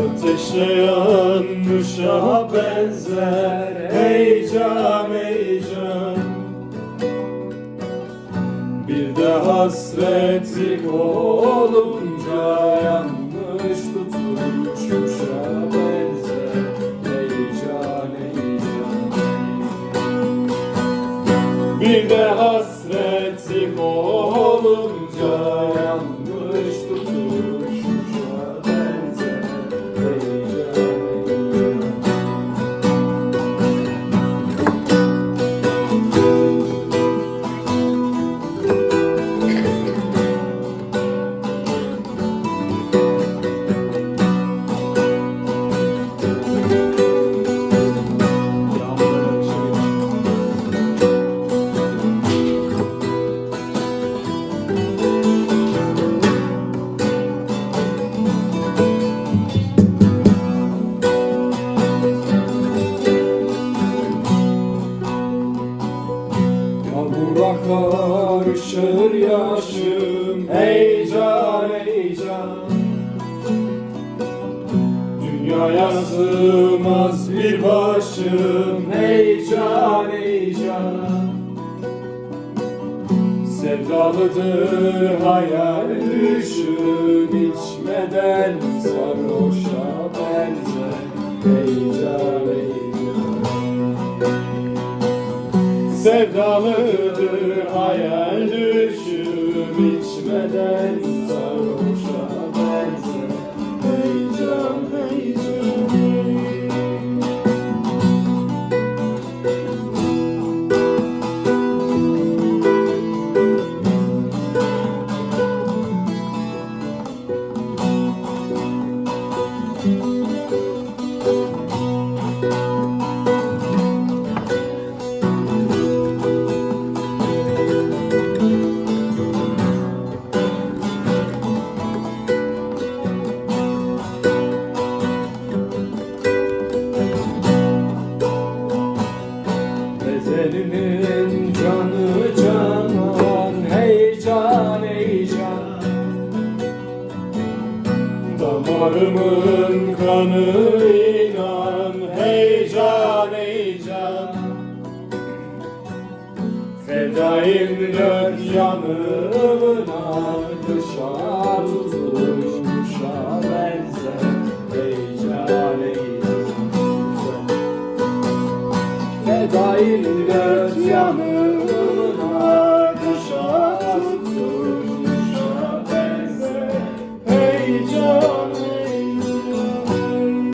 Ateşleyen kuşa benzer Heyecan heyecan. Bir de hasretlik olunca Yanmış tutmuş kuşa benzer Heyecan heyecan. Bir de hasretlik olunca Yanmış Yağmura karışır yaşım. Heyecan heyecan Dünyaya sığmaz bir başım. Heyecan heyecan Sevdalıdır hayal düşün içmeden sarhoşa benzer Sevdalıdır hayal düşüm içmeden Damarımın kanı inan heyecan heyecan Fedayım dört yanımına Dışa tutuşmuşa benzer Heyecan heyecan Fedayım dört yanımına